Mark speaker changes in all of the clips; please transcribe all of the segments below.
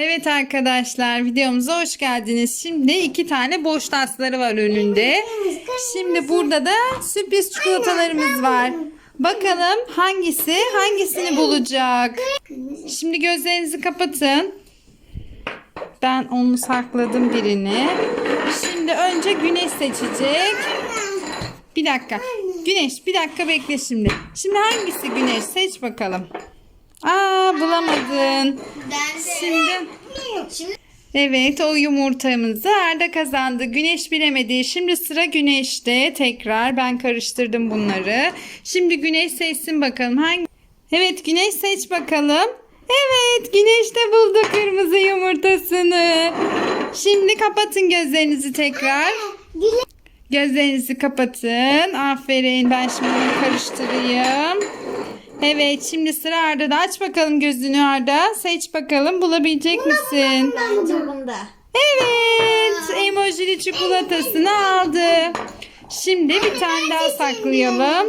Speaker 1: Evet arkadaşlar videomuza hoş geldiniz. Şimdi iki tane boş tasları var önünde. Şimdi burada da sürpriz çikolatalarımız var. Bakalım hangisi hangisini bulacak? Şimdi gözlerinizi kapatın. Ben onu sakladım birini. Şimdi önce güneş seçecek. Bir dakika. Güneş bir dakika bekle şimdi. Şimdi hangisi güneş? Seç bakalım. Aa bulamadın. Şimdi Evet o yumurtamızı Arda kazandı. Güneş bilemedi. Şimdi sıra Güneş'te. Tekrar ben karıştırdım bunları. Şimdi Güneş seçsin bakalım. Hangi? Evet Güneş seç bakalım. Evet Güneş de buldu kırmızı yumurtasını. Şimdi kapatın gözlerinizi tekrar. Gözlerinizi kapatın. Aferin. Ben şimdi karıştırayım. Evet şimdi sıra Arda'da. Aç bakalım gözünü Arda. Seç bakalım bulabilecek misin?
Speaker 2: Bunda.
Speaker 1: Evet. Emojili çikolatasını aldı. Şimdi bir tane daha saklayalım.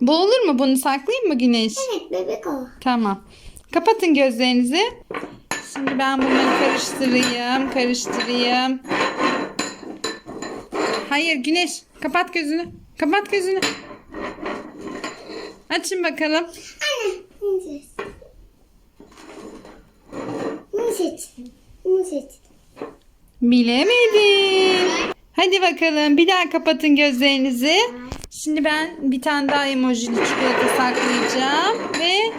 Speaker 1: Bu olur mu? Bunu saklayayım mı Güneş?
Speaker 2: Evet bebek o.
Speaker 1: Tamam. Kapatın gözlerinizi. Şimdi ben bunları karıştırayım. Karıştırayım. Hayır Güneş. Kapat gözünü. Kapat gözünü. Açın bakalım.
Speaker 2: Anne. Bunu seç. Bunu seç. Bunu seç.
Speaker 1: Bilemedin. Hadi bakalım bir daha kapatın gözlerinizi. Şimdi ben bir tane daha emojili çikolata saklayacağım ve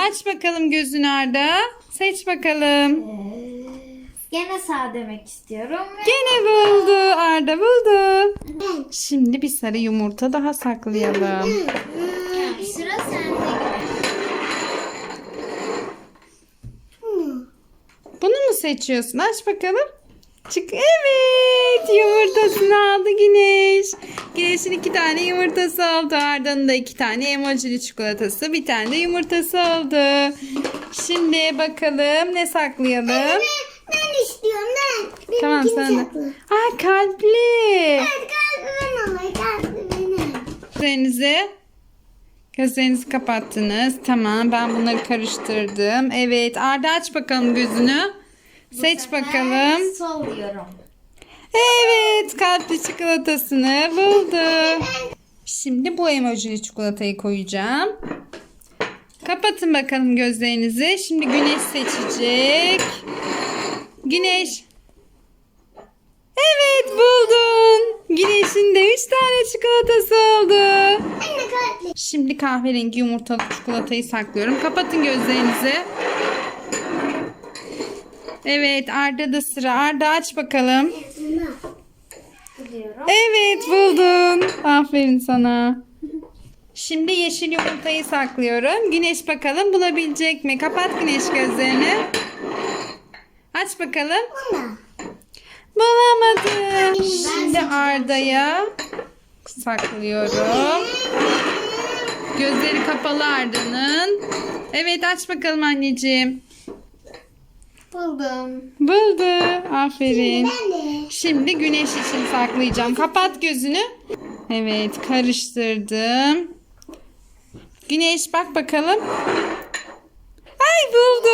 Speaker 1: aç bakalım gözünü Arda. Seç bakalım.
Speaker 2: Gene sağ demek istiyorum.
Speaker 1: Gene buldu. Arda buldu. Şimdi bir sarı yumurta daha saklayalım.
Speaker 2: Sıra sende.
Speaker 1: Bunu mu seçiyorsun? Aç bakalım. Çık. Evet. Yumurtasını aldı Güneş. Güneş'in iki tane yumurtası oldu. Arda'nın da iki tane emojili çikolatası. Bir tane de yumurtası oldu. Şimdi bakalım ne saklayalım.
Speaker 2: Ben istiyorum ben. Benim
Speaker 1: Tamam de.
Speaker 2: saklı?
Speaker 1: Aa kalpli.
Speaker 2: Evet kalbi ben alayım. Kalbi benim.
Speaker 1: Gözlerinizi Gözlerinizi kapattınız. Tamam ben bunları karıştırdım. Evet Arda aç bakalım gözünü. Seç bakalım.
Speaker 2: Sol diyorum.
Speaker 1: Evet kalpli çikolatasını buldu. Şimdi bu emojili çikolatayı koyacağım. Kapatın bakalım gözlerinizi. Şimdi güneş seçecek. Güneş. Evet buldun. Güneşin de 3 tane çikolatası oldu. Şimdi kahverengi yumurtalı çikolatayı saklıyorum. Kapatın gözlerinizi. Evet Arda da sıra. Arda aç bakalım. Evet buldun. Aferin sana. Şimdi yeşil yumurtayı saklıyorum. Güneş bakalım bulabilecek mi? Kapat güneş gözlerini. Aç bakalım. Bulamadım. Şimdi Arda'ya saklıyorum. Gözleri kapalı Arda'nın. Evet aç bakalım anneciğim.
Speaker 2: Buldum.
Speaker 1: Buldu. Aferin. Şimdi güneş için saklayacağım. Kapat gözünü. Evet karıştırdım. Güneş bak bakalım. Ay buldu.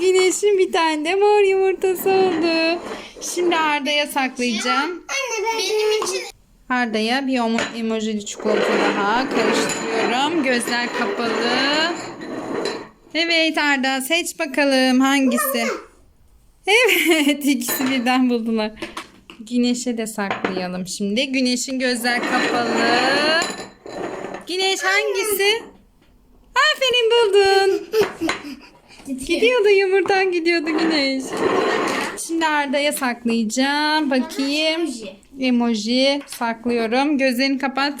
Speaker 1: Güneşin bir tane de mor yumurtası oldu. Şimdi Arda'ya saklayacağım.
Speaker 2: Anne ben benim için.
Speaker 1: Arda'ya bir emo- emojili çikolata daha karıştırıyorum. Gözler kapalı. Evet Arda seç bakalım hangisi? Evet ikisi birden buldular. Güneşe de saklayalım şimdi. Güneşin gözler kapalı. Güneş hangisi? Aferin buldun. Gidiyordu yumurtan gidiyordu Güneş. Şimdi Arda'ya saklayacağım. Bakayım.
Speaker 2: Emoji.
Speaker 1: Saklıyorum. Gözlerini kapat.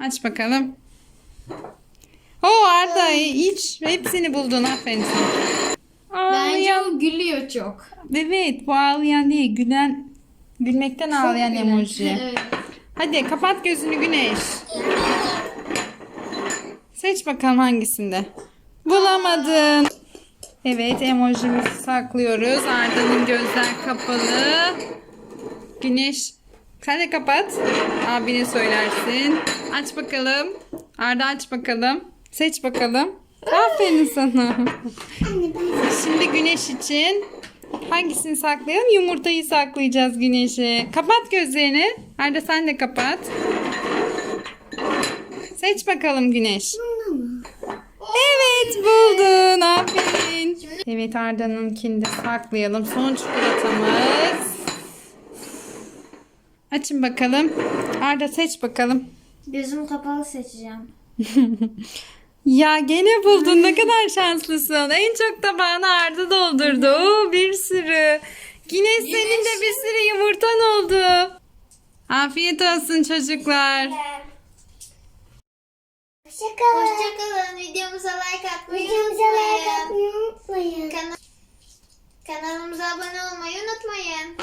Speaker 1: Aç bakalım. O Arda iç. Hepsini buldun. Aferin sana. Ağlayan.
Speaker 2: o gülüyor çok.
Speaker 1: Evet bu ağlayan değil. Gülen, gülmekten ağlayan emoji.
Speaker 2: Evet.
Speaker 1: Hadi kapat gözünü Güneş. Seç bakalım hangisinde. Bulamadın. Evet emojimizi saklıyoruz. Arda'nın gözler kapalı. Güneş sen de kapat. Abine söylersin. Aç bakalım. Arda aç bakalım. Seç bakalım. Aferin sana.
Speaker 2: Anne ben
Speaker 1: Şimdi güneş için hangisini saklayalım? Yumurtayı saklayacağız güneşi. Kapat gözlerini. Arda sen de kapat. Seç bakalım güneş. Evet buldun. Aferin. Evet Arda'nınkini de saklayalım. Son çikolatamız. Açın bakalım. Arda seç bakalım.
Speaker 2: Gözüm kapalı seçeceğim.
Speaker 1: Ya gene buldun. Ne kadar şanslısın. En çok tabağını Arda doldurdu. Oo, bir sürü. Güneş senin de bir sürü yumurtan oldu. Afiyet olsun çocuklar.
Speaker 2: Hoşçakalın. Hoşçakalın. Videomuza like atmayı
Speaker 3: Videomuza like atmayı unutmayın.
Speaker 2: Kana- kanalımıza abone olmayı unutmayın.